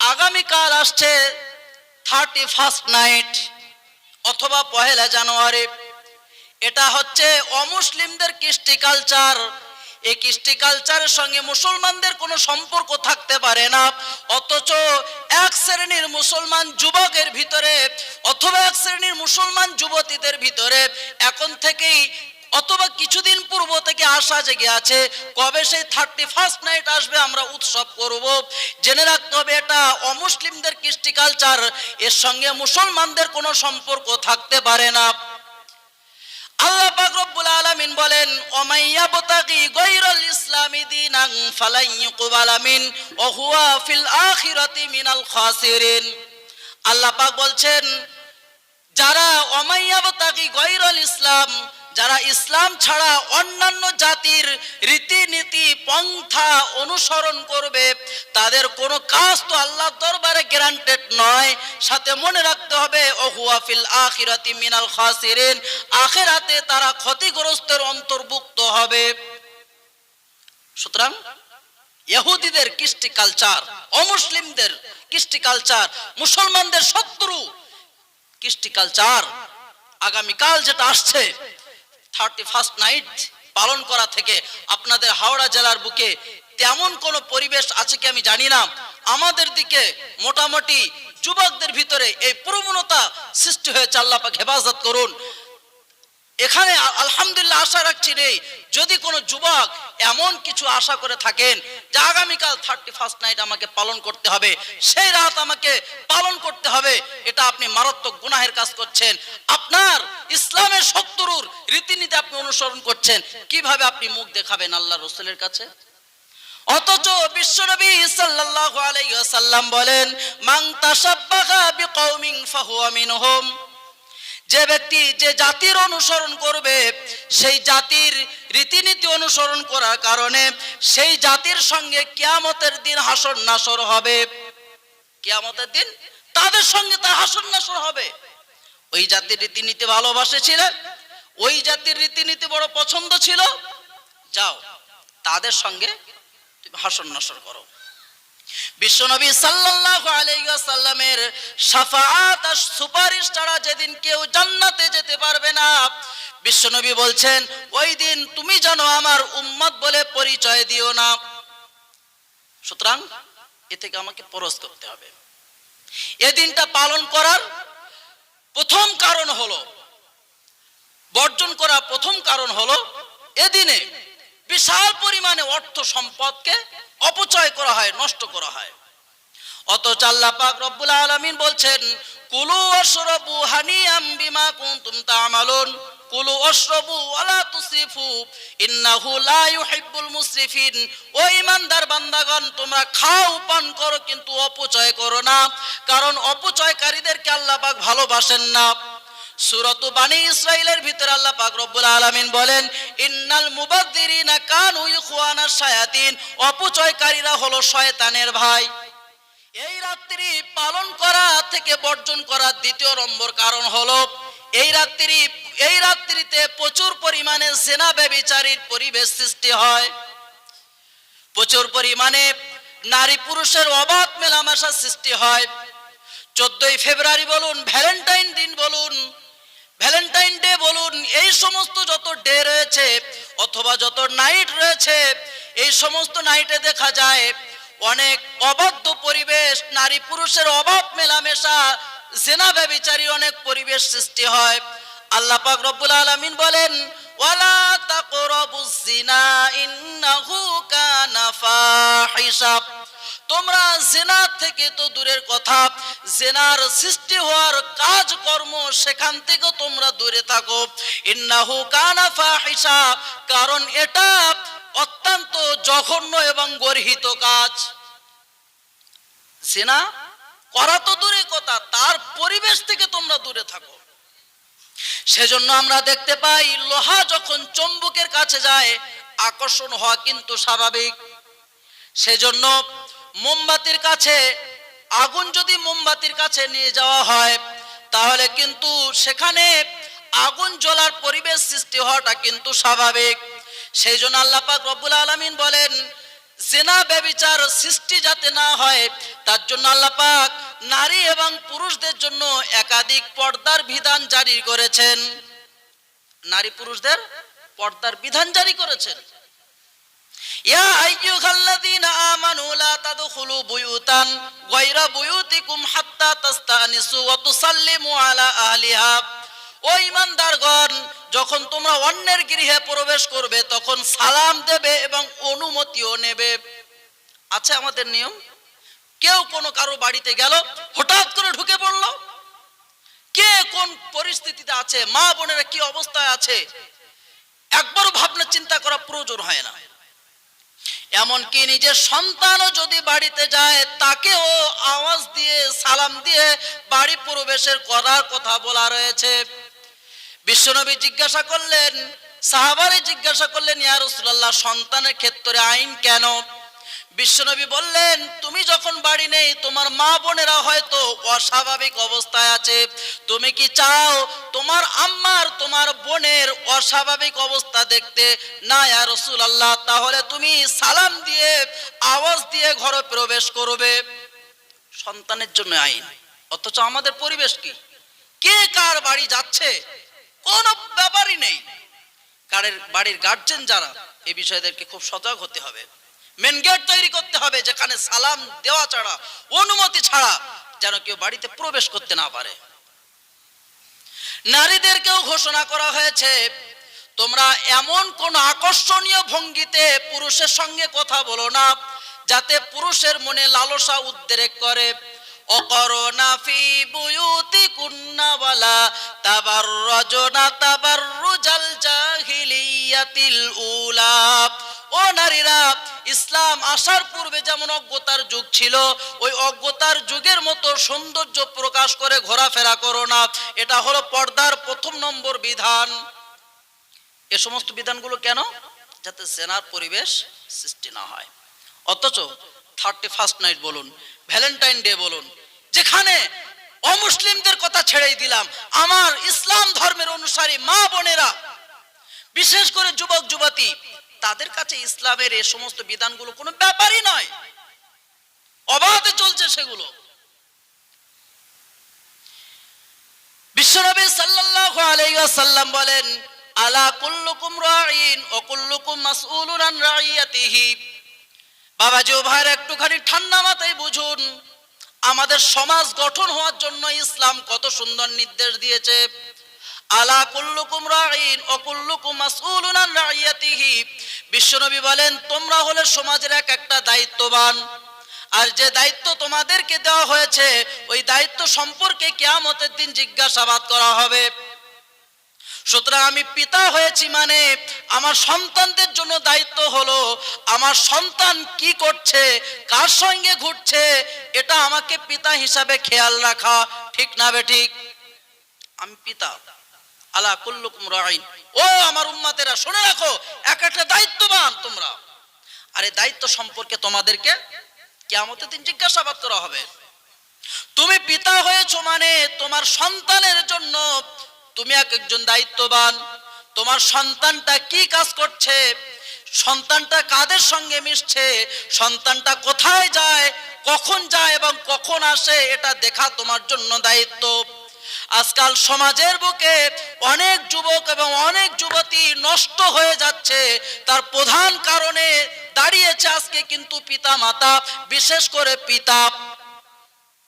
আগামীকাল আসছে thirty first night অথবা পহেলা জানুয়ারি। এটা হচ্ছে অমুসলিমদের কৃষ্টি কালচার। এই কৃষ্টি কালচারের সঙ্গে মুসলমানদের কোনো সম্পর্ক থাকতে পারে না। অথচ এক শ্রেণির মুসলমান যুবকের ভিতরে অথবা এক শ্রেণির মুসলমান যুবতীদের ভিতরে এখন থেকেই অথবা কিছুদিন পূর্ব থেকে আশা জেগে আছে, কবে সেই থার্টি ফার্স্ট নাইট আসবে আমরা উৎসব করব। জেনে রাখতে হবে এটা অমুসলিমদের কৃষ্টি কালচার এর সঙ্গে মুসলমানদের কোনো সম্পর্ক থাকতে পারে না। আল্লাহ পাক রব্বুল বলেন ওমাইয়া বতাকি গায়রাল ইসলামি দীনান ফালাই ইউকবালা মিন ওয়া হুয়া ফিল আখিরাতি মিনাল খাসিরিন। আল্লাহ পাক বলছেন, যারা ওমাইয়া বতাকি গায়রাল ইসলাম যারা ইসলাম ছাড়া অন্যান্য জাতির রীতিনীতি, পন্থা অনুসরণ করবে, তাদের কোনো কাজ তো আল্লাহর দরবারে গ্যারান্টেড নয়। সাথে মনে রাখতে হবে, ওহুয়া ফিল আখিরাতি মিনাল খাসিরিন, আখিরাতে তারা ক্ষতিগ্রস্তের অন্তর্ভুক্ত হবে। সুতরাং ইহুদিদের কৃষ্টি কালচার অমুসলিমদের কৃষ্টি কালচার মুসলমানদের শত্রু কৃষ্টি কালচার আগামীকাল যেটা আসছে থার্টি ফার্স্ট নাইট পালন করা থেকে আপনাদের হাওড়া জেলার বুকে তেমন কোনো পরিবেশ আছে কি আমি জানি না। আমাদের দিকে মোটামুটি যুবকদের ভিতরে এই প্রবণতা সৃষ্টি হয়েছে আল্লাপাক হেফাজত করুন। এখানে আলহামদুলিল্লাহ আশা রাখছি রে যদি কোনো যুবক এমন কিছু আশা করে থাকেন যে আগামীকাল থার্টি ফার্স্ট নাইট আমাকে পালন করতে হবে, সেই রাত আমাকে পালন করতে হবে, এটা আপনি মারাত্মক গুনাহের কাজ করছেন। আপনার ইসলামের শত্রুর রীতিনীতি আপনি অনুসরণ করছেন। কীভাবে আপনি মুখ দেখাবেন আল্লাহ রসুলের কাছে? অথচ বিশ্বনবী সাল্লাল্লাহু আলাইহি ওয়াসাল্লাম বলেন, মান তাশাব্বাহা বিকৌমিন ফাহুয়া মিনহুম। যে ব্যক্তি যে জাতির অনুসরণ করবে, সেই জাতির রীতিনীতি অনুসরণ করার কারণে সেই জাতির সঙ্গে কিয়ামতের দিন হাসর নাসর হবে। কিয়ামতের দিন তাদের সঙ্গে তার হাসর নাসর হবে। ওই জাতির রীতিনীতি ভালোবাসেছিলেন ওই জাতির রীতিনীতি বড় পছন্দ ছিল। যাও, তাদের সঙ্গে তুমি হাসর নাসর করো। বিশ্বনবী সাল্লাল্লাহু আলাইহি ওয়াসাল্লামের শাফাআত আর সুপারিশ ছাড়া যেদিন কেউ জান্নাতে যেতে পারবে না, বিশ্বনবী বলছেন, ওই দিন তুমি জানো আমার উম্মত বলে পরিচয় দিও না। সুতরাং এ থেকে আমাকে পরশ করতে হবে। এ দিনটা পালন করার প্রথম কারণ হলো, বর্জন করা প্রথম কারণ হলো এদিনে বিশাল পরিমাণে অর্থ সম্পদকে অপচয় করা হয়, নষ্ট করা হয়। অথচ আল্লাহ পাক রব্বুল আলামিন বলছেন, কুলু অশরবু হানিয়াম বিমা কুনতুম তা'মালুন, কুলু অশরবু ওয়ালা তুসরিফু, ইন্নাহু লা ইউহিব্বুল মুসরিফিন। ও ইমানদার বান্দাগণ, তোমরা খাও, পান করো, কিন্তু অপচয় করো না, কারণ অপচয়কারীদেরকে আল্লাহ পাক ভালোবাসেন না। সুরত বানি ইসরাইলের ভিতরে আল্লাহ পাক রব্বুল আলামিন বলেন, ইন্নাল মুবাদ্দিরিনা কানু ইখওয়ানা শায়াতিন অপচয়কারীরা হলো শয়তানের ভাই। এই রাত্রি পালন করা থেকে বর্জন করার দ্বিতীয় নম্বর কারণ হলো, এই রাত্রি, এই রাত্রিতে প্রচুর পরিমাণে সেনা ব্যবিচারীর পরিবেশ সৃষ্টি হয়। প্রচুর পরিমাণে নারী পুরুষের অবাধ মেলামেশা সৃষ্টি হয়। চোদ্দই ফেব্রুয়ারি বলুন, ভ্যালেন্টাইন দিন বলুন ভ্যালেন্টাইন ডে বলুন, এই সমস্ত যত ডে রয়েছে, অথবা যত নাইট রয়েছে, এই সমস্ত নাইটে দেখা যায় অনেক অবাধ্য পরিবেশ, নারী পুরুষের অভাব মেলামেশা, জেনা ব্যবিচারী অনেক পরিবেশ সৃষ্টি হয়। আল্লাহ পাক রব্বুল আলামিন বলেন, ওয়ালা তাকরাবুজ জিনা ইন্নাহু কানা ফাহিশা। তোমরা জেনা থেকে তো দূরের কথা। জেনার সৃষ্টি হওয়ার কাজকর্ম সেখান থেকে তোমরা দূরে থাকো। ইন্নাহু কানা ফাহিশা, কারণ এটা অত্যন্ত জঘন্য এবং গর্হিত কাজ। জেনা করা তো দূরে কথা, তার পরিবেশ থেকে তোমরা দূরে থাকো। সেজন্য আমরা দেখতে পাই, লোহা যখন চম্বুকের কাছে যায়, আকর্ষণ হওয়া কিন্তু স্বাভাবিক। সেজন্য মোমবাতির কাছে, আগুন যদি মোমবাতির কাছে নিয়ে যাওয়া হয়, তাহলে কিন্তু সেখানে আগুন জ্বলার পরিবেশ সৃষ্টি হওয়াটা কিন্তু স্বাভাবিক। সেই জন্য আল্লাহ পাক রব্বুল আলামিন বলেন, জেনা, ব্যবিচার সৃষ্টি যাতে না হয়, তার জন্য আল্লাহ পাক নারী এবং পুরুষদের জন্য একাধিক পর্দার বিধান জারি করেছেন। নারী পুরুষদের পর্দার বিধান জারি করেছেন। যখন তোমরা অন্যের গৃহে প্রবেশ করবে, তখন সালাম দেবে এবং অনুমতিও নেবে। আছে আমাদের নিয়ম? কেউ কোনো কারও বাড়িতে গেল, হঠাৎ করে ঢুকে পড়ল। কে কোন পরিস্থিতিতে আছে? মা বোনেরা কি অবস্থায় আছে? একবারও ভাবনা চিন্তা করা প্রয়োজন হয় না। এমনকি নিজের সন্তানও যদি বাড়িতে যায়, তাকেও আওয়াজ দিয়ে, সালাম দিয়ে বাড়ি প্রবেশের করার কথা বলা রয়েছে। বিশ্বনবী জিজ্ঞাসা করলেন, সাহাবারে জিজ্ঞাসা করলেন, ইয়া রাসূলুল্লাহ, সন্তানের ক্ষেত্রে আইন কেন? বিশ্বনবী বললেন, তুমি যখন বাড়ি নেই, তোমার মা বোনেরা হয়তো অস্বাভাবিক অবস্থায় আছে। তুমি কি চাও তোমার আম্মার, তোমার বোনের অস্বাভাবিক অবস্থা দেখতে? না, ইয়া রাসূলুল্লাহ, তাহলে তুমি সালাম দিয়ে, আওয়াজ দিয়ে ঘরে প্রবেশ করবে। সন্তানের জন্য আইন। অথচ আমাদের পরিবেশ কি? কে কার বাড়ি যাচ্ছে? কোনো ব্যাপারই নেই। কারের বাড়ির গার্জেন যারা এই বিষয়দেরকে খুব সজাগ হতে হবে। মেন গেট তৈরি করতে হবে, যেখানে সালাম দেওয়া ছাড়া, অনুমতি ছাড়া যেন কেউ বাড়িতে প্রবেশ করতে না পারে। নারীদেরকেও ঘোষণা করা হয়েছে, তোমরা এমন কোন আকর্ষণীয় ভঙ্গিতে পুরুষের সঙ্গে কথা বলো না, যাতে পুরুষের মনে লালসা উদ্রেক করে। অকরনা ফি বুয়ুতি কুন্নাওয়ালা জাহিলিয়াতিল ও নারীরা, ইসলাম আসার পূর্বে যেমন অজ্ঞতার যুগ ছিল, ওই অজ্ঞতার যুগের মতো সৌন্দর্য প্রকাশ করে ঘোরাফেরা করো না। এটা হলো পর্দার প্রথম নম্বর বিধান। এ সমস্ত বিধানগুলো কেন? যাতে সেনার পরিবেশ সৃষ্টি না হয়। অথচ থার্টি ফার্স্ট নাইট বলুন, ভ্যালেন্টাইন ডে বলুন, যেখানে অমুসলিমদের কথা ছেড়েই দিলাম, আমার ইসলাম ধর্মের অনুসারী মা বোনেরা, বিশেষ করে যুবক যুবতী তাদের কাছে ইসলামের এই সমস্ত বিধানগুলো কোনো ব্যাপারই নয়। অবাধে চলছে সেগুলো। বিশ্বনবী সাল্লাল্লাহু আলাইহি ওয়াসাল্লাম বলেন, আলা কুল্লুকুম রাঈন ওয়া কুল্লুকুম মাসউলুন আন রাইয়াতিহি বাবাজি ও ভাইয়ের, একটুখানি ঠান্ডা মাথায় বুঝুন, আমাদের সমাজ গঠন হওয়ার জন্য ইসলাম কত সুন্দর নির্দেশ দিয়েছে। আলা কুল্লুকুম রাঈন ও কুল্লুকুম মাসউলুন আন রাইয়াতিহি বিশ্বনবী বলেন, তোমরা হলে সমাজের এক একটা দায়িত্ববান। আর যে দায়িত্ব তোমাদেরকে দেওয়া হয়েছে, ওই দায়িত্ব সম্পর্কে কেয়ামতের দিন জিজ্ঞাসাবাদ করা হবে। সুতরাং আমি পিতা হয়েছি মানে আমার সন্তানদের জন্য দায়িত্ব হলো, আমার সন্তান কি করছে, কার সঙ্গে ঘুরছে, এটা আমাকে পিতা হিসাবে খেয়াল রাখা। ঠিক না বে ঠিক? আমি পিতা। আলা কুল্লুকুম রাইন ও আমার উম্মাতেরা, শুনে রাখো, এক একটা দায়িত্ববান তোমরা। আর দায়িত্ব সম্পর্কে তোমাদেরকে কেমতের দিন জিজ্ঞাসাবাদ করা হবে। তুমি পিতা হয়েছো মানে তোমার সন্তানের জন্য তুমি এক একজন দায়িত্ববান। তোমার সন্তানটা কি কাজ করছে? সন্তানটা কাদের সঙ্গে মিশছে? সন্তানটা কোথায় যায়? কখন যায় এবং কখন আসে? এটা দেখা তোমার জন্য দায়িত্ব। আজকাল সমাজের বুকে অনেক যুবক এবং অনেক যুবতী নষ্ট হয়ে যাচ্ছে। তার প্রধান কারণে দাঁড়িয়েছে আজকে কিন্তু পিতা মাতা বিশেষ করে পিতা।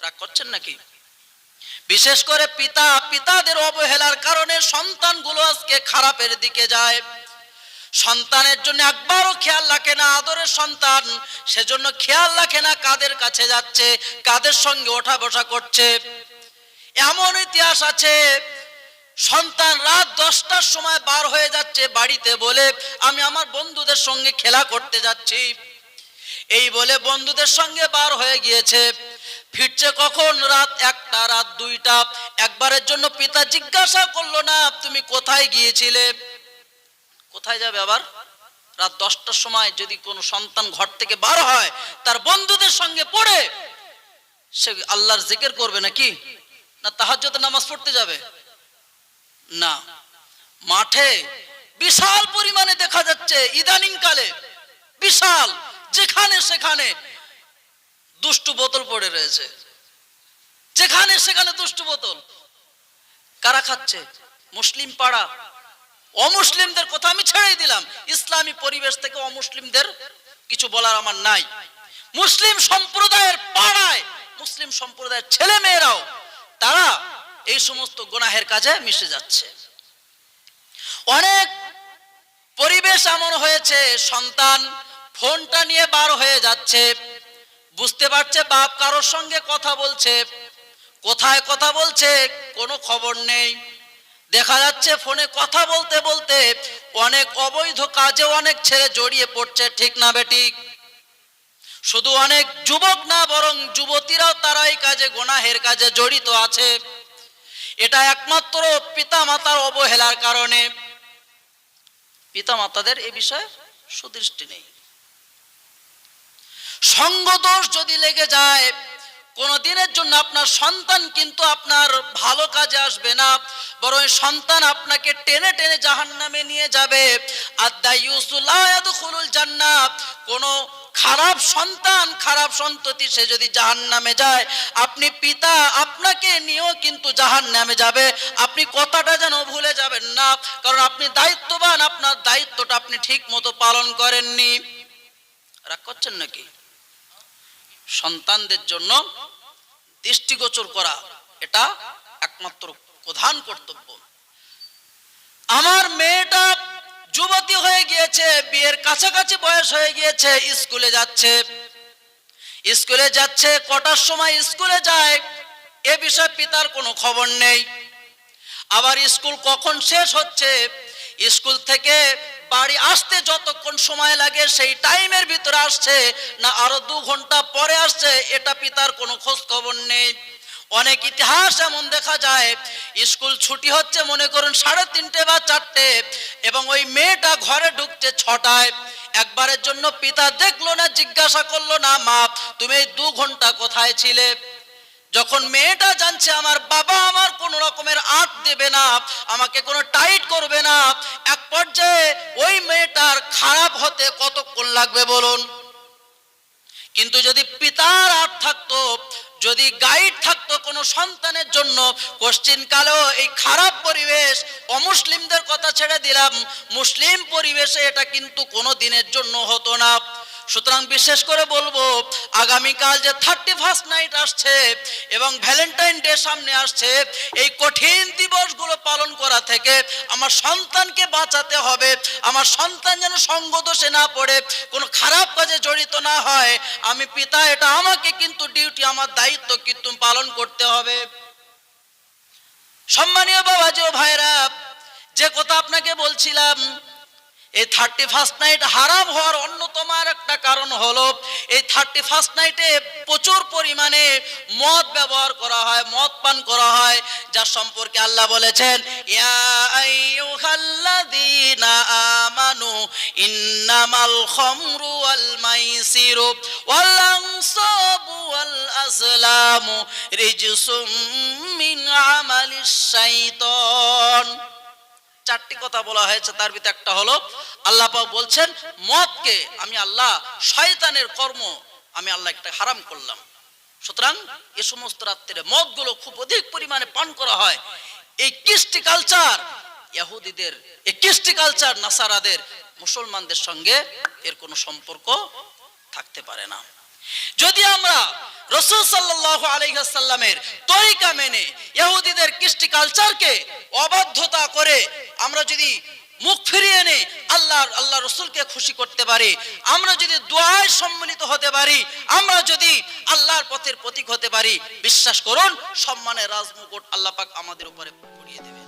রাগ করছেন নাকি? বিশেষ করে পিতা, পিতাদের অবহেলার কারণে সন্তানগুলো আজকে খারাপের দিকে যায়। সন্তানের জন্য একবারও খেয়াল রাখে না আদরের সন্তান, সেজন্য খেয়াল রাখে না কাদের কাছে যাচ্ছে, কাদের সঙ্গে ওঠা বসা করছে। এমন ইতিহাস আছে, সন্তান রাত দশটার সময় বার হয়ে যাচ্ছে বাড়িতে বলে, আমি আমার বন্ধুদের সঙ্গে খেলা করতে যাচ্ছি। এই বলে বন্ধুদের সঙ্গে বার হয়ে গিয়েছে। ফিরছে কখন? রাত একটা, রাত দুইটা। একবারের জন্য পিতা জিজ্ঞাসা করল, না, তুমি কোথায় গিয়েছিলে? কোথায় যাবে আবার? রাত দশটার সময় যদি কোনো সন্তান ঘর থেকে বার হয়, তার বন্ধুদের সঙ্গে পড়ে, সে আল্লাহর জিকের করবে নাকি? না তাহাজ্জুদ নামাজ পড়তে যাবে? না। মাঠে বিশাল পরিমাণে দেখা যাচ্ছে ইদানিং কালে, বিশাল, যেখানে সেখানে দুষ্টু বোতল পড়ে রয়েছে। যেখানে সেখানে দুষ্টু বোতল। কারা খাচ্ছে? মুসলিম পাড়া। অমুসলিমদের কথা আমি ছেড়ে দিলাম। ইসলামী পরিবেশ থেকে অমুসলিমদের কিছু বলার আমার নাই। মুসলিম সম্প্রদায়ের পাড়ায়, মুসলিম সম্প্রদায়ের ছেলে মেয়েরাও তারা এই সমস্ত গোনাহের কাজে মিশে যাচ্ছে। অনেক পরিবেশ এমন হয়েছে, সন্তান ফোনটা নিয়ে বার হয়ে যাচ্ছে, বুঝতে পারছে বাপ কারোর সঙ্গে কথা বলছে, কোথায় কথা বলছে, কোনো খবর নেই। দেখা যাচ্ছে ফোনে কথা বলতে বলতে অনেক অবৈধ কাজে অনেক ছেলে জড়িয়ে পড়ছে, ঠিক না বেঠিক শুধু অনেক যুবক না, বরং যুবতীরাও তারা এই কাজে, গোনাহের কাজে জড়িত আছে। এটা একমাত্র পিতা মাতার অবহেলার কারণে। পিতা মাতাদের এ বিষয়ে সুদৃষ্টি নেই। সঙ্গদোষ যদি লেগে যায় কোন দিনের জন্য আপনার সন্তান কিন্তু আপনার ভালো কাজে আসবে না, বরং সন্তান আপনাকে টেনে টেনে জাহান নামে নিয়ে যাবে। আদায়ুসুল জান্নাত, কোন খারাপ সন্তান, খারাপ সন্ততি, সে যদি জাহান নামে যায়, আপনি পিতা আপনাকে নিয়েও কিন্তু জাহান নামে যাবে। আপনি কথাটা যেন ভুলে যাবেন না, কারণ আপনি দায়িত্ববান, আপনার দায়িত্বটা আপনি ঠিক মতো পালন করেননি। রাগ করছেন নাকি? সন্তানদের জন্য দৃষ্টিগোচর করা, এটা একমাত্র প্রধান কর্তব্য। আমার মেয়েটা যুবতী হয়ে গিয়েছে, বিয়ের কাছাকাছি বয়স হয়ে গিয়েছে, স্কুলে যাচ্ছে। স্কুলে যাচ্ছে, কটার সময় স্কুলে যায়, এ বিষয়ে পিতার কোনো খবর নেই। আবার স্কুল কখন শেষ হচ্ছে, স্কুল থেকে বাড়ি আসতে যতক্ষণ সময় লাগে, সেই টাইমের ভিতরে আসছে, না আরও দু ঘণ্টা পরে আসছে, এটা পিতার কোনো খোঁজ খবর নেই। অনেক ইতিহাস এমন দেখা যায়, স্কুল ছুটি হচ্ছে মনে করুন সাড়ে তিনটে বা চারটে, এবং ওই মেয়েটা ঘরে ঢুকছে ছটায়। একবারের জন্য পিতা দেখল না, জিজ্ঞাসা করল, না মা, তুমি এই দু ঘণ্টা কোথায় ছিলে? যখন মেয়েটা জানছে, আমার বাবা আমার কোন রকমের আট দেবে না, আমাকে কোনো টাইট করবে না, এক পর্যায়ে ওই মেয়েটার খারাপ হতে কতক্ষণ লাগবে বলুন? কিন্তু যদি পিতার আট থাকতো যদি গাইড থাকতো কোনো সন্তানের জন্য, কোশ্চিন কালেও এই খারাপ পরিবেশ, অমুসলিমদের কথা ছেড়ে দিলাম, মুসলিম পরিবেশে এটা কিন্তু কোনো দিনের জন্য হতো না। সুতরাং বিশেষ করে বলব, আগামীকাল যে থার্টি ফার্স্ট নাইট আসছে এবং ভ্যালেন্টাইন ডে সামনে আসছে, এই কঠিন দিবসগুলো পালন করা থেকে আমার সন্তানকে বাঁচাতে হবে। আমার সন্তান যেন সঙ্গ দোষে না পড়ে, কোনো খারাপ কাজে জড়িত না হয়। আমি পিতা, এটা আমাকে কিন্তু ডিউটি আমার দায়িত্ব কিন্তু পালন করতে হবে। সম্মানীয় বাবাজি ও ভাইরা যে কথা আপনাকে বলছিলাম, এই থার্টি ফার্স্ট নাইট হারাম হওয়ার অন্যতম একটা কারণ হলো, এই থার্টি ফার্স্ট নাইটে প্রচুর পরিমাণে মদ ব্যবহার করা হয়, মদ পান করা হয়, যার সম্পর্কে আল্লাহ বলেছেন আমানু ইন্নামাল খামরু ওয়াল মাইসিরু ওয়াল আনসাবু ওয়াল আজলামু রিজসুম মিন আমালিশ শাইতান। চারটি কথা বলা হয়েছে, তার ভিতরে একটা হলো, আল্লাহ পাক বলছেন, মদকে আমি আল্লাহ, শয়তানের কর্ম আমি আল্লাহ একটা হারাম করলাম। সুতরাং এ সমস্ত রাত্রে মদগুলো খুব অধিক পরিমাণে পান করা হয়। এই কৃষ্টি কালচার ইহুদিদের, এই কৃষ্টি কালচার নাসারাদের, মুসলমানদের সঙ্গে এর কোনো সম্পর্ক থাকতে পারে না। যদি আমরা রসুল সাল্লাহ আলহাসাল্লামের তরিকা মেনে ইহুদিদের কৃষ্টি কালচারকে অবাধ্যতা করে আমরা যদি মুখ ফিরিয়ে এনে আল্লাহ আল্লাহ রসুলকে খুশি করতে পারি, আমরা যদি দোয়ায় সম্মিলিত হতে পারি, আমরা যদি আল্লাহর পথের প্রতীক হতে পারি, বিশ্বাস করুন, সম্মানের রাজমুকুট আল্লাহ পাক আমাদের উপরে পড়িয়ে দেবে।